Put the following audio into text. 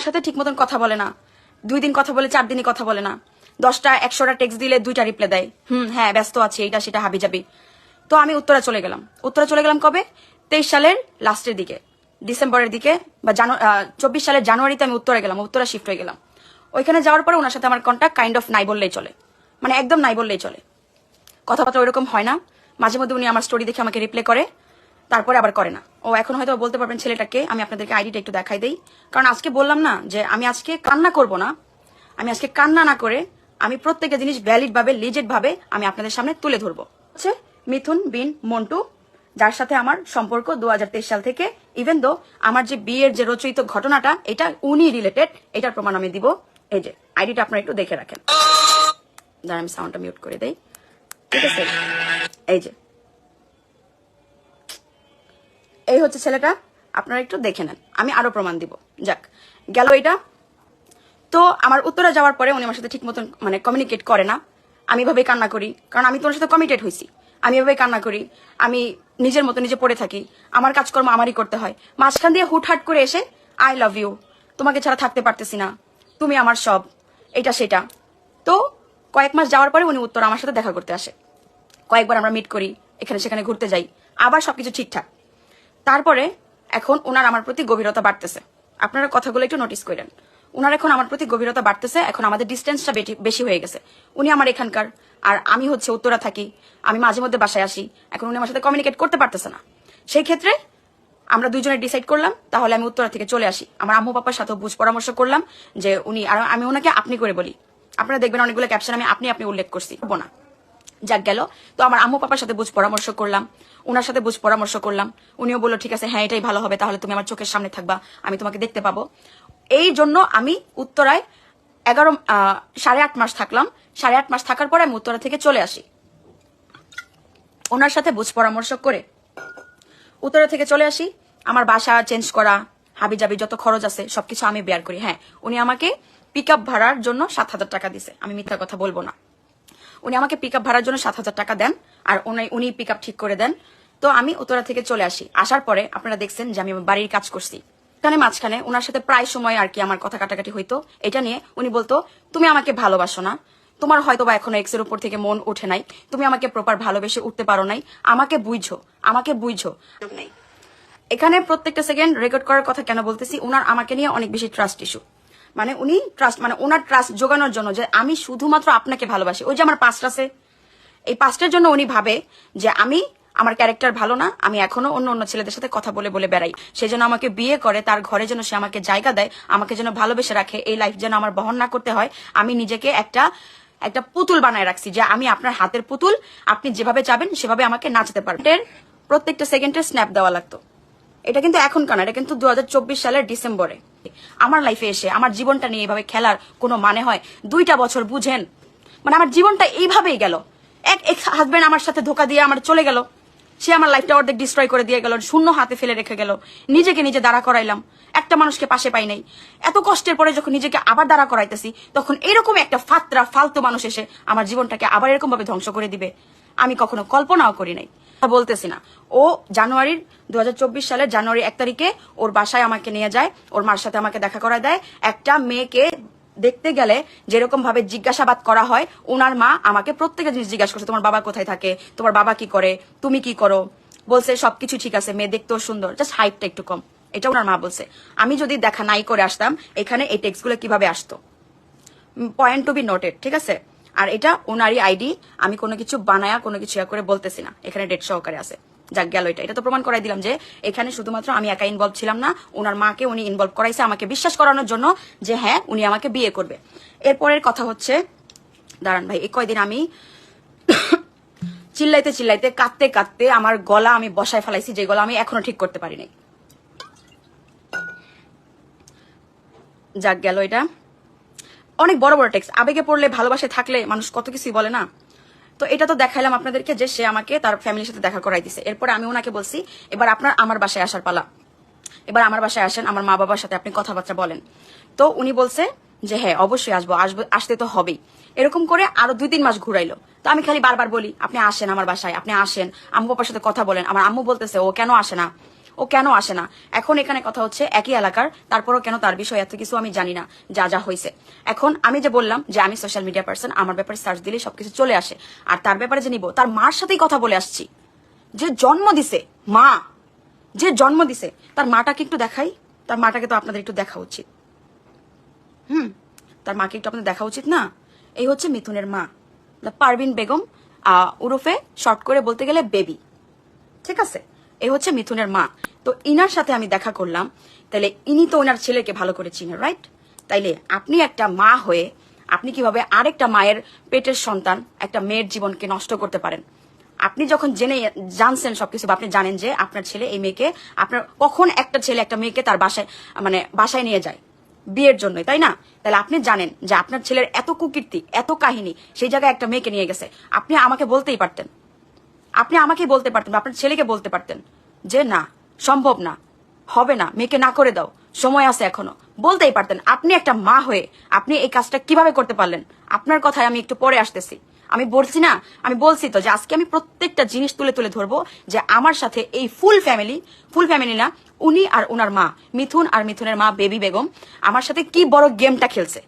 আমার সাথে ঠিক মতন কথা বলে না। দুই দিন কথা বলে, চার দিনই কথা বলে না। দশটা, একশোটা টেক্সট দিলে দুইটা রিপ্লাই দেয়। হুম হ্যাঁ ব্যস্ত আছি, এইটা সেটা হাবি যাবি তো আমি উত্তরা চলে গেলাম। উত্তরা চলে গেলাম কবে? তেইশ সালের লাস্টের দিকে, ডিসেম্বরের দিকে বা চব্বিশ সালের জানুয়ারিতে আমি উত্তরা গেলাম, উত্তরা শিফট হয়ে গেলাম। ওইখানে যাওয়ার পরে ওনার সাথে আমার কন্ট্যাক্ট কাইন্ড অফ নাই বললেই চলে। মানে একদম নাই বললেই চলে। কথাবার্তা ওইরকম হয় না। মাঝে মধ্যে উনি আমার স্টোরি দেখে আমাকে রিপ্লাই করে। তারপরে আবার করে না। ও এখন হয়তো বলতে পারবেন, ছেলেটাকে আমি আপনাদেরকে আইডিটা একটু দেখাই দেই। কারণ আজকে বললাম না যে আমি আজকে কান্না করব না। আমি আজকে কান্না না করে আমি প্রত্যেকটা জিনিস ভ্যালিড ভাবে লিজেড ভাবে আমি আপনাদের সামনে তুলে ধরবো। হচ্ছে মিথুন বিন মন্টু, যার সাথে আমার সম্পর্ক দু হাজার তেইশ সাল থেকে ইভেন দো আমার যে বিয়ের যে রচয়িত ঘটনাটা, এটা উনি রিলেটেড এটার প্রমাণ আমি দিব। এই যে, আইডিটা আপনারা একটু দেখে রাখেন। দাঁড়া আমি সাউন্ডটা মিউট করে দেই। ঠিক আছে? এই যে এই হচ্ছে ছেলেটা, আপনারা একটু দেখে নেন। আমি আরও প্রমাণ দিব। যাক, গেল এটা। তো আমার উত্তরে যাওয়ার পরে উনি আমার সাথে ঠিক মতন মানে কমিউনিকেট করে না। আমি এভাবেই কান্না করি, কারণ আমি তোমার সাথে কমিটেড হয়েছি আমি এভাবেই কান্না করি। আমি নিজের মতো নিজে পড়ে থাকি। আমার কাজকর্ম আমারই করতে হয়। মাঝখান দিয়ে হুটহাট করে এসে আই লাভ ইউ তোমাকে ছাড়া থাকতে পারতেছি না। তুমি আমার সব। এটা সেটা। তো কয়েক মাস যাওয়ার পরে উনি উত্তর আমার সাথে দেখা করতে আসে। কয়েকবার আমরা মিট করি, এখানে সেখানে ঘুরতে যাই। আবার সবকিছু ঠিকঠাক। তারপরে এখন ওনার আমার প্রতি গভীরতা বাড়তেছে। আপনারা কথাগুলো একটু নোটিস করেন। ওনার এখন আমার প্রতি গভীরতা বাড়তেছে, এখন আমাদের ডিস্টেন্সটা বেশি হয়ে গেছে। উনি আমার এখানকার, আর আমি হচ্ছে উত্তরা থাকি, আমি মাঝে মধ্যে বাসায় আসি, এখন উনি আমার সাথে কমিউনিকেট করতে পারতেছে না। সেই ক্ষেত্রে আমরা দুইজনে ডিসাইড করলাম, তাহলে আমি উত্তরা থেকে চলে আসি। আমার আম্মু পাপার সাথে বুঝ পরামর্শ করলাম যে উনি আর আমি ওনাকে আপনি করে বলি। আপনারা দেখবেন অনেকগুলো ক্যাপশন আমি আপনি আপনি উল্লেখ করছি। না। যাক গেল। তো আমার আম্মু পাপার সাথে বুঝ পরামর্শ করলাম। ওনার সাথে বুঝ পরামর্শ করলাম। উনিও বলল, ঠিক আছে হ্যাঁ এটাই ভালো হবে, তাহলে তুমি আমার চোখের সামনে থাকবা, আমি তোমাকে দেখতে পাবো। এই জন্য আমি উত্তরায় এগারো সাড়ে আট মাস থাকলাম। সাড়ে আট মাস থাকার পরে আমি উত্তরা থেকে চলে আসি। ওনার সাথে বুঝ পরামর্শ করে উত্তরা থেকে চলে আসি। আমার বাসা চেঞ্জ করা হাবি জাবি যত খরচ আছে, সবকিছু আমি বেয়ার করি। হ্যাঁ উনি আমাকে পিক আপ ভাড়ার জন্য সাত হাজার টাকা দিছে। আমি মিথ্যা কথা বলব না। উনি আমাকে পিক আপ ভাড়ার জন্য সাত হাজার টাকা দেন, আর উনি উনি আপ ঠিক করে দেন। তো আমি উত্তরা থেকে চলে আসি। আসার পরে আপনারা দেখছেন যে আমি বাড়ির কাজ করছি। এখানে মাঝখানে ওনার সাথে প্রায় সময় আর কি আমার কথা কাটাকাটি হইতো। এটা নিয়ে উনি বলতো, তুমি আমাকে ভালোবাসো না। তোমার হয়তো বা এখনও এক্সের উপর থেকে মন ওঠে নাই। তুমি আমাকে প্রপার ভালোবেসে উঠতে পারো নাই। আমাকে বুঝো আমাকে বুঝো। এখানে প্রত্যেকটা সেকেন্ড রেকর্ড করার কথা কেন বলতেছি? উনার আমাকে নিয়ে অনেক বেশি ট্রাস্ট ইস্যু মানে উনি ট্রাস্ট মানে ওনার ট্রাস্ট জোগানোর জন্য যে আমি শুধুমাত্র আপনাকে ভালোবাসি। ওই যে আমার পাস্ট আছে। এই পাস্টের জন্য উনি ভাবে যে আমি আমার ক্যারেক্টার ভালো না, আমি এখনও অন্য অন্য ছেলেদের সাথে কথা বলে বলে বেড়াই। সে যেন আমাকে বিয়ে করে, তার ঘরে যেন সে আমাকে জায়গা দেয়, আমাকে যেন ভালোবেসে রাখে, এই লাইফ যেন আমার বহন না করতে হয়, আমি নিজেকে একটা একটা পুতুল বানায় রাখছি যে আমি আপনার হাতের পুতুল, আপনি যেভাবে চাবেন সেভাবে আমাকে নাচাতে পারবেন। প্রত্যেকটা সেকেন্ডে স্ন্যাপ দেওয়া লাগতো। এটা কিন্তু এখন না, এটা কিন্তু দুহাজার চব্বিশ সালের ডিসেম্বরে। আমার লাইফে এসে, আমার জীবনটা নিয়ে এইভাবে খেলার কোনো মানে হয়, দুইটা বছর বুঝেন। মানে আমার জীবনটা এইভাবেই গেল। এক এক হাজবেন্ড আমার সাথে ধোকা দিয়ে আমার চলে গেল। সে আমার লাইফটা অর্ধেক ডিস্ট্রয় করে দিয়ে গেল, শূন্য হাতে ফেলে রেখে গেল। নিজেকে নিজে দাঁড়া করাইলাম। একটা মানুষকে পাশে পাই নাই। এত কষ্টের পরে যখন নিজেকে আবার দাঁড়া করাইতেছি, তখন এরকম একটা ফাত্রা, ফালতু মানুষ এসে আমার জীবনটাকে আবার এরকম ভাবে ধ্বংস করে দিবে। আমি কখনো কল্পনাও করি নাই। বলতেছি না। ও জানুয়ারির দু হাজার চব্বিশ সালের জানুয়ারি এক তারিখে ওর বাসায় আমাকে নিয়ে যায়, ওর মার সাথে আমাকে দেখা করা দেয়। একটা মেয়েকে দেখতে গেলে যেরকম ভাবে জিজ্ঞাসাবাদ করা হয় ওনার মা আমাকে প্রত্যেকটা জিনিস জিজ্ঞাসা করছে, তোমার বাবা কোথায় থাকে? তোমার বাবা কি করে? তুমি কি করো? বলছে, সবকিছু ঠিক আছে, মেয়ে দেখতেও সুন্দর জাস্ট হাইটটা একটু কম। এটা ওনার মা বলছে। আমি যদি দেখা নাই করে আসতাম, এখানে এই টেক্সটগুলো কীভাবে আসতো? পয়েন্ট টু বি নোটেড ঠিক আছে? আর এটা ওনারই আইডি, আমি কোনো কিছু বানায়া, কোনো কিছু করে বলতেছি না। এখানে ডেট সহকারে আছে। যাক, গেল এটা। এটা তো প্রমাণ করাই দিলাম যে এখানে শুধুমাত্র আমি একা ইনভলভ ছিলাম না, ওনার মাকে উনি ইনভলভ করাইছে আমাকে বিশ্বাস করানোর জন্য যে হ্যাঁ উনি আমাকে বিয়ে করবে। এরপরের কথা হচ্ছে, দাঁড়ান ভাই, এই কয়দিন আমি চিল্লাইতে চিল্লাইতে, কাঁদতে কাঁদতে আমার গলা আমি বসায় ফেলাইছি যে গলা আমি এখনও ঠিক করতে পারি নাই। যাক, গেল এটা। অনেক বড় বড় টেক্সট আবেগে পড়লে ভালোবাসে থাকলে মানুষ কত কিছুই বলে না। তো এটা তো দেখাইলাম আপনাদেরকে যে সে আমাকে তার ফ্যামিলির সাথে দেখা করাই দিছে। এরপরে আমি ওনাকে বলছি, এবার আপনার আমার বাসায় আসার পালা। এবার আমার বাসায় আসেন, আমার মা বাবার সাথে আপনি কথাবার্তা বলেন। তো উনি বলছে যে হ্যাঁ অবশ্যই আসব। আসব, আসতে তো হবেই। এরকম করে আরও দুই তিন মাস ঘুরাইলো। তো আমি খালি বারবার বলি, আপনি আসেন আমার বাসায়, আপনি আসেন। আম্মু বাবার সাথে কথা বলেন। আমার আম্মু বলতেছে, ও কেন আসে না? ও কেন আসে না? এখন এখানে কথা হচ্ছে একই এলাকার, তারপরও কেন তার বিষয়ে এত কিছু আমি জানি না, যা যা হয়েছে। এখন আমি যে বললাম যে আমি সোশ্যাল মিডিয়া পার্সন আমার ব্যাপারে সার্চ দিলে সবকিছু চলে আসে। আর তার ব্যাপারে যে নিব, তার মার সাথেই কথা বলে আসছি। যে জন্ম দিছে, মা! যে জন্ম দিছে, তার মাটাকে একটু দেখাই। তার মাটাকে তো আপনাদের একটু দেখা উচিত। হুম, তার মাকে একটু আপনাদের দেখা উচিত না? এই হচ্ছে মিথুনের মা। পারভিন বেগম উরফে শর্ট করে বলতে গেলে বেবি ঠিক আছে? এই হচ্ছে মিথুনের মা। তো ইনার সাথে আমি দেখা করলাম। তাহলে ইনি তো ওনার ছেলেকে ভালো করে চিনে রাইট তাইলে আপনি একটা মা হয়ে আপনি কীভাবে আরেকটা মায়ের পেটের সন্তান, একটা মেয়ের জীবনকে নষ্ট করতে পারেন? আপনি যখন জেনে জানছেন সবকিছু আপনি জানেন যে আপনার ছেলে এই মেয়েকে, আপনার কখন একটা ছেলে একটা মেয়েকে তার বাসায় মানে বাসায় নিয়ে যায়? বিয়ের জন্যই, তাই না? তাহলে আপনি জানেন যে আপনার ছেলের এত কুকীর্তি, এত কাহিনী, সেই জায়গায় একটা মেয়েকে নিয়ে গেছে। আপনি আমাকে বলতেই পারতেন। আপনি আমাকে বলতে পারতেন আপনার ছেলেকে বলতে পারতেন যে না, সম্ভব না, হবে না, মেয়েকে না করে দাও, সময় আছে এখনও। বলতেই পারতেন, আপনি একটা মা হয়ে আপনি এই কাজটা কীভাবে করতে পারলেন? আপনার কথায় আমি একটু পরে আসতেছি। আমি বলছি না, আমি বলছি তো যে আজকে আমি প্রত্যেকটা জিনিস তুলে তুলে ধরবো যে আমার সাথে এই ফুল ফ্যামিলি ফুল ফ্যামিলি না, উনি আর উনার মা, মিথুন আর মিথুনের মা বেবি বেগম, আমার সাথে কি বড় গেমটা খেলছে।